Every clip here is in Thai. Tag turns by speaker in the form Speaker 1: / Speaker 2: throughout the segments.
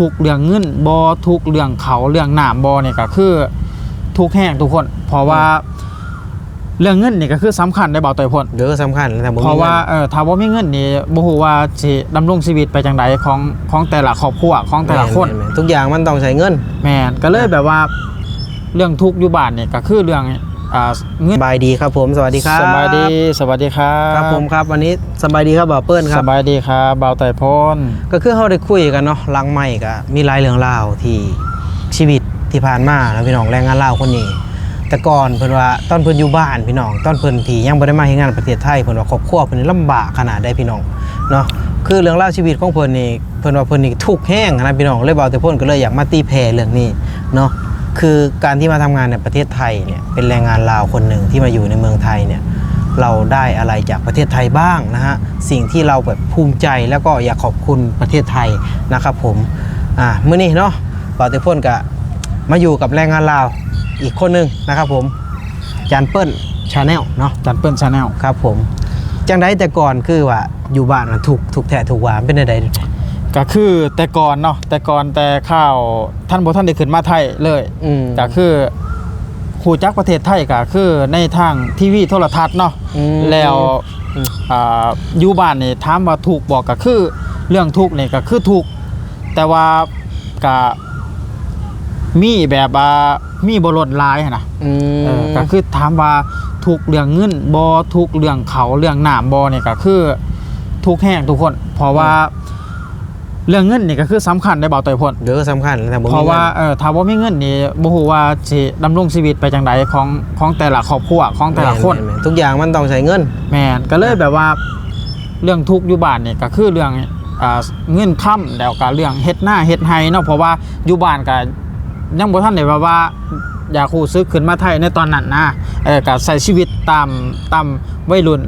Speaker 1: ทุกข์เรื่องเงินบ่ทุกข์เรื่องเขาเรื่องน้ำบ่เนี่ยก็คือ ทุกข์แห้งทุกคน เพราะว่าเรื่องเงินนี่ก็คือสำคัญได้เบาต่อยพ่น
Speaker 2: เด้อสำคัญแต่บ่มี
Speaker 1: เพราะว่า
Speaker 2: งิน
Speaker 1: เออถ้าว่ามีเงินนี่บ่ฮู้ว่าสิดำรงชีวิตไปจังไดของของแต่ละครอบครัวของแต่ละคน
Speaker 2: แม่ๆทุกอย่างมันต้องใช้เงิน
Speaker 1: แม่นก็เลยแบบว่า เรื่องทุกข์อยู่บ้านนี่ก็คือเรื่อง อ่าเงิน
Speaker 2: สบายดีครับผมสวัสดีครับ
Speaker 1: สบายดีสวัสดีครับ
Speaker 2: ครับผมครับวันนี้สบายดีครับบ่าวเปิ้ลค
Speaker 1: ส
Speaker 2: รับ
Speaker 1: บายดีครับเบาต่อยพน
Speaker 2: ก็คือเขาได้คุยกันเนาะหลังไม่ก็มีหลายเรื่องราวที่ชีวิตที่ผ่านมาแล้วพี่น้องแรงงานลาวคนนี้ แต่ก่อนเพิ่นว่าตอนเพิ่นอยู่บ้านพี่น้องตอนเพิ่นที่ยังบ่ได้มาเฮ็ดงานประเทศไทยเพิ่นว่าครอบครัวเพิ่นนี่ลำบากขนาดใดพี่น้องเนาะคือเรื่องราวชีวิตของเพิ่นนี่เพิ่นว่าเพิ่นนี่ทุกข์แห้งนะพี่น้องเลยเบาแต่เพิ่นก็เลยอยากมาตีแผ่เรื่องนี้เนาะ คือการที่มาทำงานในประเทศไทยเนี่ยเป็นแรงงานลาวคนหนึ่งที่มาอยู่ในเมืองไทยเนี่ยเราได้อะไรจากประเทศไทยบ้างนะฮะสิ่งที่เราแบบภูมิใจแล้วก็อยากขอบคุณประเทศไทยนะครับผมอ่ามื้อนี้เนาะบ่าวเตพ่นก็มาอยู่กับแรงงานลาวอีกคนหนึงนะครับผมจานเปิ้ลชาแนลเนาะ
Speaker 1: จันเปิ้ลชาแนล
Speaker 2: ครับผมจังไดแต่ก่อนคือว่าอยู่บ้านมันถูกถูกแทะถูกหวานเป็นได
Speaker 1: ก็คือแต่ก่อนเนาะแต่ก่อนแต่ข้าวท่านบ่ท่านได้ขึ้นมาไทยเลย
Speaker 2: อืม
Speaker 1: ก็คือหูจักประเทศไทยก็คือในทางทีวีโทรทัศน์เนาะ
Speaker 2: อืม
Speaker 1: แล้ว
Speaker 2: อืม
Speaker 1: อ่าอยู่บ้านนี่ถามว่าถูกบอกก็คือ เรื่องทุกข์นี่ก็คือทุกข์แต่ว่าก็มีแบบว่ามีบรดหลายหั้นนะ
Speaker 2: อืม
Speaker 1: เออก็คือถามว่าทุกข์เรื่องเงินบ่ทุกข์เรื่องเขาเรื่องน้ำบ่นี่ก็คือทุกข์แห้งทุกคน เพราะว่า เรื่องเงินนี่ก็คือสำคัญได้เบาต่อยพ่น
Speaker 2: เด้อสำคัญแต่บ่มี
Speaker 1: เพราะว่า
Speaker 2: งิน
Speaker 1: เออถ้าว่ามีเงินนี่บ่ฮู้ว่าสิดำรงชีวิตไปจังไดของของแต่ละครอบครัวของแต่ละคน
Speaker 2: ม่ๆๆทุกอย่างมันต้องใช้เงิน
Speaker 1: แม่นก็เลยแบบว่าเรื่องทุกข์อยู่บ้านนี่ก็คือเรื่องอ่าเงินค่ำแล้วก็เรื่องเฮ็ดหน้าเฮ็ดไห้เนาะเพราะว่าอยู่บ้านก็ยังบ่ทันได้ว่าว่าอยากฮู้ซึกขึ้นมาไทยในตอนนั้นนะเออก็ใช้ชีวิตตามตามวัยรุ่น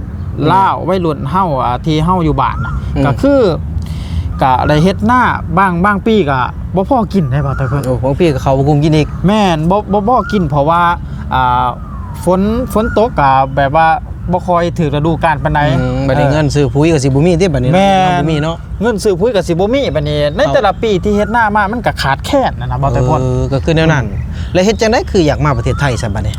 Speaker 1: ลาววัยรุ่นเฮาอ่าที่เฮาอยู่บ้านน่ะ
Speaker 2: อืม
Speaker 1: ก็คือ ก็ได้เฮ็ดหน้าบางบางปีก็บ่พอกินได้บ่ตะเพิ่น
Speaker 2: โอ้ของพี่กับเขาบ่กุมกินอีก
Speaker 1: แม่นบ่บ่บ่กินเพราะว่าอ่าฝนฝนตกก็แบบว่าบ่ค่อยถึงฤดูกาลปานใด
Speaker 2: อืมบัดนี้เงินซื้อปุ๋ยก็สิบ่มีติบัดนี้เนาะ
Speaker 1: แม่
Speaker 2: เนาะบ่มีเนาะ
Speaker 1: เงินซื้อปุ๋ยก็สิบ่มีบัดนี้ในแต่ละปีที่เฮ็ดหน้ามามันก็ขาดแคลนนะนะบ่แต่พน
Speaker 2: เออก็คือแนวนั้น แล้วเฮ็ดจังได๋คืออยากมาประเทศไทยซะบัดนี้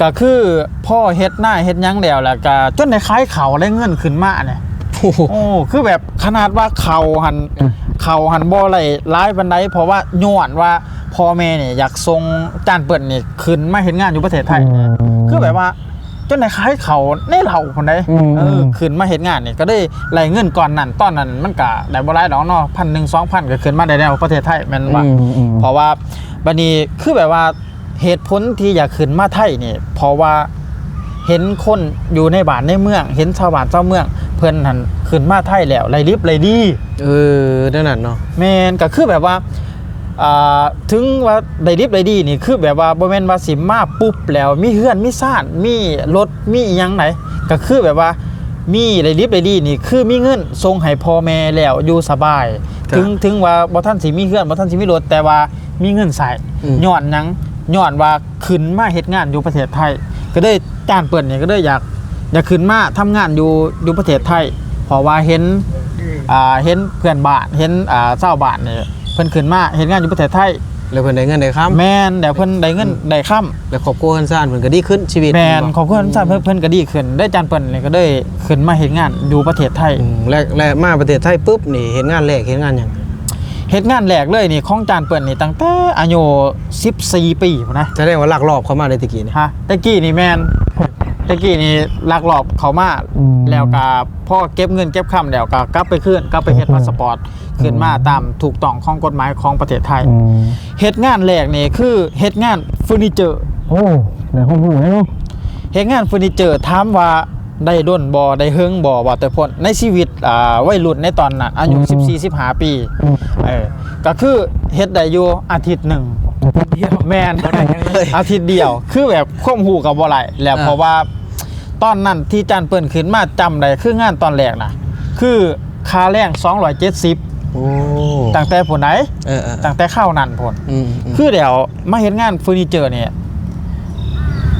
Speaker 1: ก็คือพ่อเฮ็ดหน้าเฮ็ดหยังแล้วแล้วก็จนได้ขายเขาได้เงินขึ้นมาเนี่ย
Speaker 2: โอ้โห
Speaker 1: โอ้คือแบบขนาดว่าเขาหันเขาหันบ่ไหลร้ายปานใดเพราะว่าย้อนว่าพ่อแม่เนี่ยอยากส่งจานเปิ้นนี่ขึ้นมาเฮ็ดงานอยู่ประเทศไทย คือแบบว่าจนได้ขายเขาในเหล่าคนใด
Speaker 2: อืม
Speaker 1: เออขึ้นมาเห็นงานนี่ก็ได้ไล่เงินก่อนนั้นตอนนั้นมันก็ได้บ่หลายดอกเนาะพันหนึ่งสองพันก็ขึ้นมาได้แล้วประเทศไทยแม่นว่า
Speaker 2: อืมอืม
Speaker 1: เพราะว่าบัดนี้คือแบบว่าเหตุผลที่อยากขึ้นมาไทยนี่เพราะว่าเห็นคนอยู่ในบ้านในเมือง เห็นชาวบ้านชาวเมืองเพิ่นหันขึ้นมาไทยแล้วไรลิบไรดี
Speaker 2: เออนั่นน่ะเนาะ
Speaker 1: แมนก็คือแบบว่าอ่าถึงว่าได้ดิบได้ดีนี่คือแบบว่าบ่แม่นว่าสิมาปุ๊บแล้ว มีเฮือนมีซ่านมีรถมีอิหยังไหนก็คือแบบว่ามีได้ดิบได้ดีนี่คือมีเงินส่งให้พ่อแม่แล้วอยู่สบาย ถึงถึงว่าบ่ทันสิมีเฮือนบ่ทันสิมีรถแต่ว่ามีเงินใส่ย้อนหยังย้อนว่าขึ้นมาเฮ็ดงานอยู่ประเทศไทย ก็ได้จ้านเปิ้นนี่ก็ได้อยาก อยากขึ้นมาทำงานอยู่อยู่ประเทศไทยเพราะว่าเห็นอ่าเห็นเพื่อนบ้านเห็นอ่าเจ้าวบ้านนี่เพิ่นขึ้นมาเห็นงานอยู่ประเทศไทย
Speaker 2: แล้วเพิ่นได้เงินได้ค้ำ
Speaker 1: แมนเดี๋ยวเพิ่นได้เงินได้ค่ำ
Speaker 2: แล้วครอบครัวเพิ่นซ่านเพิ่นก็ดีขึ้นชีวิต
Speaker 1: แมนของเพิ่นทราบเพิ่นเพิ่นก็ดีขึ้นได้จานเปิ้นนี่ก็ได้ขึ้นมาเห็นงานอยู่ประเทศไทย
Speaker 2: อืมและและมาประเทศไทยปุ๊บนี่เห็นงานแรกเห็นงานหยัง
Speaker 1: เฮ็ดงานแรกเลยนี่ของจานเปิ้นนี่ตั้งแต่อายุ14 ปีพุ่นนะ
Speaker 2: แสดงว่าลักลอบเข้ามาในตะกี้นี่
Speaker 1: ฮะตะกี้นี่แมน ตะกี้นี่ลักลอบเขามา
Speaker 2: อืม
Speaker 1: แล้วก็พ่อเก็บเงินเก็บคำแล้วก็กลับไปคืนกลับไปเฮ็ดพาสปอร์ตขึ้นมาตามถูกต้องของกฎหมายของประเทศไทยเฮ็ดงานแรกนี่คือเฮ็ดงานเฟอร์นิเจอร์
Speaker 2: โอ้ได้ความรู้แล้ว
Speaker 1: เฮ็ดงานเฟอร์นิเจอร์ถามว่าได้ด้นบ่ได้เฮิงบ่ว่าแต่พ้นในชีวิตอ่าวัยรุ่นในตอนนั้นอายุ14 15ปีเออก็คือเฮ็ดได้อยู่อาทิตย์หนึ่งแม่น
Speaker 2: บ่ได้หยังเลย
Speaker 1: อาทิตย์เดียว คือแบบควบหูกับบ่ไหลแล้ว
Speaker 2: อ่า
Speaker 1: เพราะว่า ตอนนั้นที่จานเปิ้นขึ้นมาจำได้คืองานตอนแรกน่ะคือค่าแรง270
Speaker 2: โอ้
Speaker 1: ตั้งแต่ผลไหน
Speaker 2: เออเออ
Speaker 1: ตั้งแต่เข้านั่นผล
Speaker 2: อืมอืม
Speaker 1: คือเดี๋ยวมาเห็นงานเฟอร์นิเจอร์เนี่ย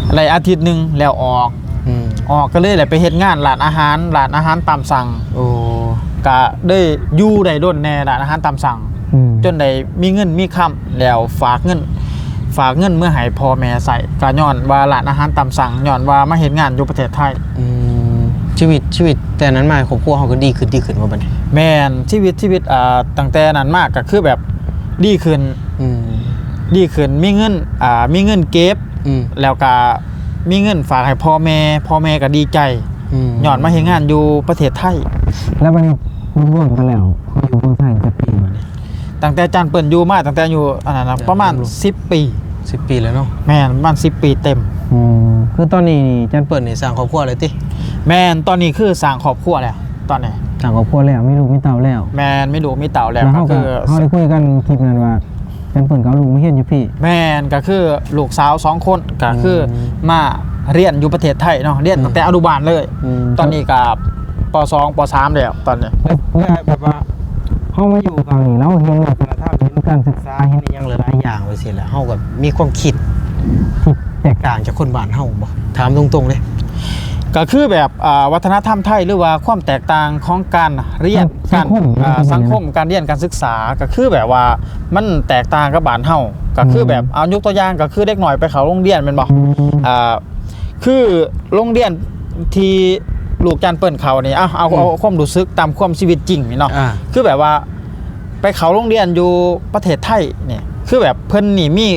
Speaker 1: อะไรอาทิตย์หนึ่งแล้วออก
Speaker 2: อืม
Speaker 1: ออกก็เลยแหละไปเห็นงานร้านอาหารร้านอาหารตามสั่ง
Speaker 2: โอ้
Speaker 1: ก็ได้อยู่ได้ด้นแน่ร้านอาหารตามสั่ง
Speaker 2: อืม
Speaker 1: จนได้มีเงินมีคำแล้วฝากเงิน ฝากเงินเมื่อให้พ่อแม่ใส่ก็ย้อนว่าร้านอาหารตามสั่งย้อนว่ามาเห็นงานอยู่ประเทศไทย
Speaker 2: อืมชีวิตชีวิตแต่นั้นมาครอบครัวเขาก็ดีขึ้นดีขึ้นว่าบัดนี้
Speaker 1: แม่นชีวิตชีวิตอ่าตั้งแต่นั้นมากก็คือแบบดีขึ้น
Speaker 2: อืม
Speaker 1: ดีขึ้นมีเงินอ่ามีเงินเก็บ
Speaker 2: อืม
Speaker 1: แล้วก็มีเงินฝากให้พ่อแม่พ่อแม่ก็ดีใจ
Speaker 2: อืม
Speaker 1: ย้อนมาเห็นงานอยู่ประเทศไทย
Speaker 2: แล้วบัดนี้ร่วมกันแล้วเขาอยู่เมืองไทยจะปีบัดนี้
Speaker 1: ตั้งแต่จานเปิ่นอยู่มาตั้งแต่อยู่อันนั้นนะประมาณ 10 ปี
Speaker 2: สิบปีแล้วเนาะ
Speaker 1: แม่นประมาณ10ปีเต็ม
Speaker 2: อืมคือตอนนี้นี่จันเปิดนี่สร้างครอบครัวเลยติ
Speaker 1: แม่นตอนนี้คือสร้างครอบครัวแล้วตอนนี้
Speaker 2: สร้างครอบครัวแล้วมีลูกมีเต่าแล้ว
Speaker 1: แม่นไม่ดูมีเต่าแล้ว
Speaker 2: แล้ว
Speaker 1: ก็
Speaker 2: เขาก็
Speaker 1: คือ
Speaker 2: เขาได้คุยกันคลิปนั้นว่าจันเปิดเขาลูกไม่เห็นอยู่พี่
Speaker 1: แม่นก็คือลูกสาวสองคนก็คืออ
Speaker 2: ม
Speaker 1: มาเรียนอยู่ประเทศไทยเนาะเรียนตั้งแต่อนุบาลเลยตอนนี้กับป .2 ป .3 แล้วตอนนี้
Speaker 2: แล้วแล้วแบบว่า เขามาอยู่ฝั่งนี้แล้วเห็นวัฒนธรรมเห็นการศึกษาเห็นอหยังหลายๆอย่างไปสิแหล้วเขากับมีความคิดที่แตกต่างจากคนบ้านเฮาบ่ถามตรงๆเลย
Speaker 1: ก็คือแบบอ่าวัฒนธรรมไทยหรือว่าความแตกต่างของการเรียน
Speaker 2: สั
Speaker 1: กางร
Speaker 2: คม
Speaker 1: อ่าสังคมการเรียนการศึกษาก็คือแบบว่ามันแตกต่างกับบ้านเฮาก็คือแบบเอายกตัวอย่างก็คือเด็กหน่อยไปเขาโรงเรียนแม่นบ่ อ่าคือโรงเรียนที่ ลูกจันเปิ้นเขานี่เอาเอาเอาความรู้สึกตามความชีวิตจริงนี่เนาะ
Speaker 2: อ่า
Speaker 1: คือแบบว่า ไปเขาโรงเรียนอยู่ประเทศไทยเนี่ยคือแบบเพิ่นนี่มี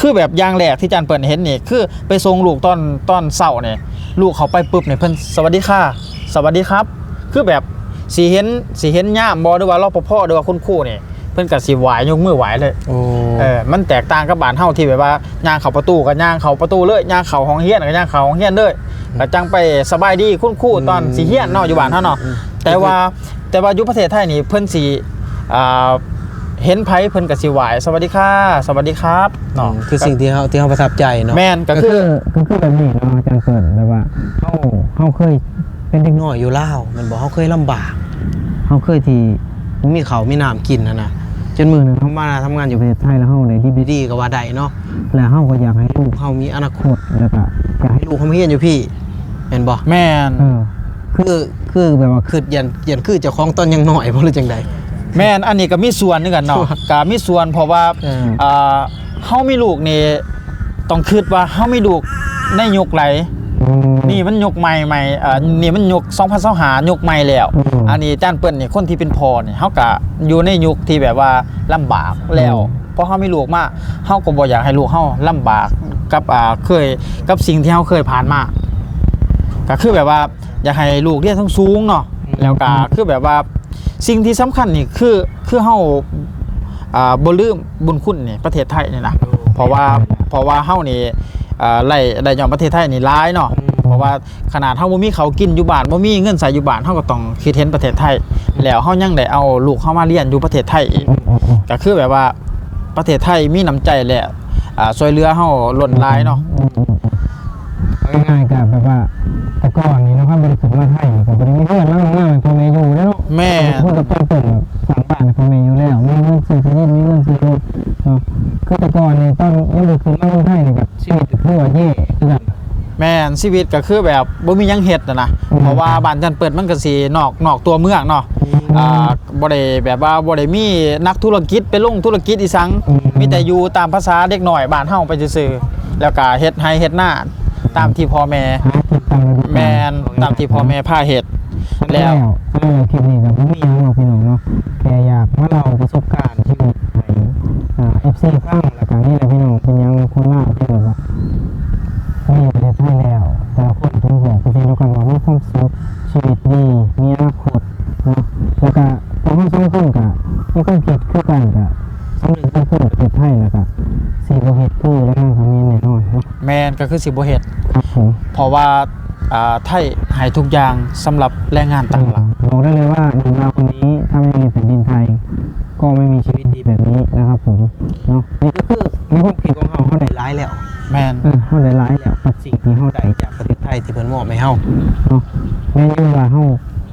Speaker 1: คือแบบอย่างแรกที่จันเปิ้นเห็นนี่คือไปส่งลูกตอนตอนเช้าเนี่ยลูกเขาไปปุ๊บเนี่ยเพิ่นสวัสดีค่ะ สวัสดีครับ คือแบบสีเห็นสีเห็นย่ามบอหรือว่ารปภหรือว่าคุณครูเนี่ยเพิ่นก็สิไหวายกมือไหวเลย
Speaker 2: โอ้
Speaker 1: เออมันแตกต่างกับบ้านเฮาที่แบบว่าย่างเข้าประตูกับย่างเข้าประตูเลยย่างเข้าห้องเฮียนกับย่างเข้าห้องเฮียนเลย ก็จังไปสบายดีคุณครู่ตอนสิเฮียนเนาะอยู่บ้านเฮาเนาะแต่ว่าแต่ว่าอยู่ประเทศไทยนี่เพิ่นสิอ่าเห็นไผเพิ่นก็สิไหวสวัสดีค่ะ สวัสดีครับเนาะ
Speaker 2: คือสิ่งที่เขาที่เขาประทับใจเนาะ
Speaker 1: แม่นก็คือ
Speaker 2: ก็คือแบบนี้เนาะอาจารย์เปิดแบบว่าเฮาเฮาเคยเป็นเด็กน้อยอยู่ลาวมันบอกเฮาเคยลำบากเฮาเคยที่บ่มีข้าวมีน้ำกินนะนะจนมื้อหนึงเฮามาทำงานอยู่ประเทศไทยแล้วเฮาได้ดีดีๆก็ว่าได้เนาะแล้วเฮาก็อยากให้ลูกเฮามีอนาคตแล้วก็อยากให้ลูกเฮามาเรียนอยู่พี่ แม่นบ่
Speaker 1: แม่น
Speaker 2: เออคือคือแบบว่าคือยันยันคือเจ้าของตอนยังน้อยบ่หรือจังใด
Speaker 1: แม่นอันนี้ก็มีส่วนนึงกันเนาะก็มีส่วนเพราะว่า
Speaker 2: เออ
Speaker 1: อ่าเฮามีลูกนี่ต้องคิดว่าเฮามีลูกในยุคไหลนี่มันยกใหม่ใหม่อ่านี่มันยก2025ยกใหม่แล้ว
Speaker 2: อืม
Speaker 1: อันนี้จ้านเปิ้นนี่คนที่เป็นพ่อนี่เฮาก็อยู่ในยุคที่แบบว่าลำบากแล้ว
Speaker 2: อืม
Speaker 1: เพราะเฮามีลูกมาเฮาก็บ่อยากให้ลูกเฮาลำบากกับอ่าเคยกับสิ่งที่เฮาเคยผ่านมา ก็คือแบบว่าอยากให้ลูกเรียนสูงๆเนาะแล้วก็คือแบบว่าสิ่งที่สำคัญนี่คือคือเฮาอ่าบ่ลืมบุญคุณนี่ประเทศไทยนี่นะเพราะว่าเพราะว่าเฮานี่อ่าไล่ได้ยอมประเทศไทยนี่หลายเนาะเพราะว่าขนาดเฮาบ่มีเขาวกินอยู่บ้านบ่มีเงินใส่อยู่บ้านเฮาก็ต้องคิดเห็นประเทศไทย แล้วเฮายังได้เอาลูกเฮามาเรียนอยู่ประเทศไทยอีกก็คือแบบว่าประเทศไทยมีน้ำใจแหละอ่าช่วยเหลือเฮาล้นหลายเนาะ
Speaker 2: เอาง่ายๆกับแบบว่า แต่ก่อนนี่เนาะครับบริสุทธิ์มาไทยกับบริมีเพื่อนนั่งนั่งพ่อแม่อยู่แล้ว
Speaker 1: แม่
Speaker 2: เพื่อนกับเพื่อนเปิดแบบสามบ้านพ่อแม่อยู่แล้วมีเงินซื้อที่ดินมีเงินซื้อรถเนาะคือแต่ก่อนนี่ตอนยังบริสุทธิ์มาเมืองไทยนี่แบบชีวิตคือว่าแย่คือกัน
Speaker 1: แม่นชีวิตก็คือแบบบ่มีหยังเฮ็ดนะนะ
Speaker 2: อืม
Speaker 1: เพราะว่าบ้านจันเปิดมันก็สินอกนอกตัวเมืองเนาะอ่าบ่ได้แบบว่าบ่ได้มีนักธุรกิจไปลงธุรกิจอีสัง
Speaker 2: อืม
Speaker 1: มีแต่อยู่ตามภาษาเด็กน้อยบ้านเฮาไปซื่อๆแล้วก็เฮ็ดให้เฮ็ดหน้า ตามที่พ่อแม่
Speaker 2: หาคิดตามฤดูกาล
Speaker 1: แมนตามที่พ่อแม่พาเฮ็ดแล้ว
Speaker 2: สำหรับคลิปนี้กับผมมีหยังหรอกพี่น้องเนาะแค่อยากมาเล่าประสบการณ์ชีวิตให้อ่า FC ฟังแล้วก็นี่แหละพี่น้องเป็นหยังคนลาวที่แบบว่ามีประเทศไทยแล้ว แต่ละคนต้องบอกเป็นเดียวกันว่ามีความสุขชีวิตดีมีอนาคตเนาะแล้วก็พอมันสองคนกับมีความคิดคือกันกับสำเร็จต้องคนประเทศไทยแล้วก็สีประเทศคือและงานคำนี้แน่นอนเนาะ
Speaker 1: แมนก็คือสิบ่เฮ็ด
Speaker 2: ครับผม
Speaker 1: เพราะว่าอ่าไทยให้ทุกอย่างสำหรับแรงงานต่างหลัก
Speaker 2: บอกได้เลยว่าหนุ่มเราคนนี้ถ้าไม่มีแผ่นดินไทย ก็ไม่มีชีวิตดีแบบนี้นะครับผมเนาะนี่ก็คือในความคิดของเขาเขาได้ร้ายแล้ว
Speaker 1: แมน
Speaker 2: เออเขาได้ร้ายแล้วกับสิ่งที่เขาได้จากประเทศไทยที่เพิ่นมอบให้เฮาเนาะแม่นอยู่ว่าเฮา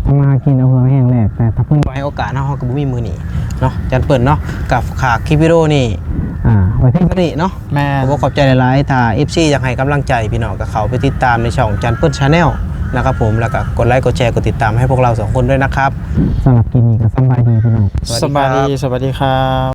Speaker 2: ทำมาหากินเอาเพื่อแห้งแรกแต่ถ้าเพิ่นบ่ให้โอกาสเฮาเฮาก็บ่มีมือนี้เนาะจันเปิ่นเนาะกับขากคลิปวิดีโอนี่ อ่ไว้เพียงเท่านี้เนาะ
Speaker 1: แม่
Speaker 2: ผมกขอบใจหลายๆถ้า FC อยากให้กำลังใจพี่น้องกับเขาไปติดตามในช่องจันเพิ่นชาแนลนะครับผมแล้วก็กดไลค์กดแชร์กดติดตามให้พวกเราสองคนด้วยนะครับสำหรับกินนี้ก็สบายดีพี่น้อง สวัสดีครับ
Speaker 1: สบายดีสวัสดีครับ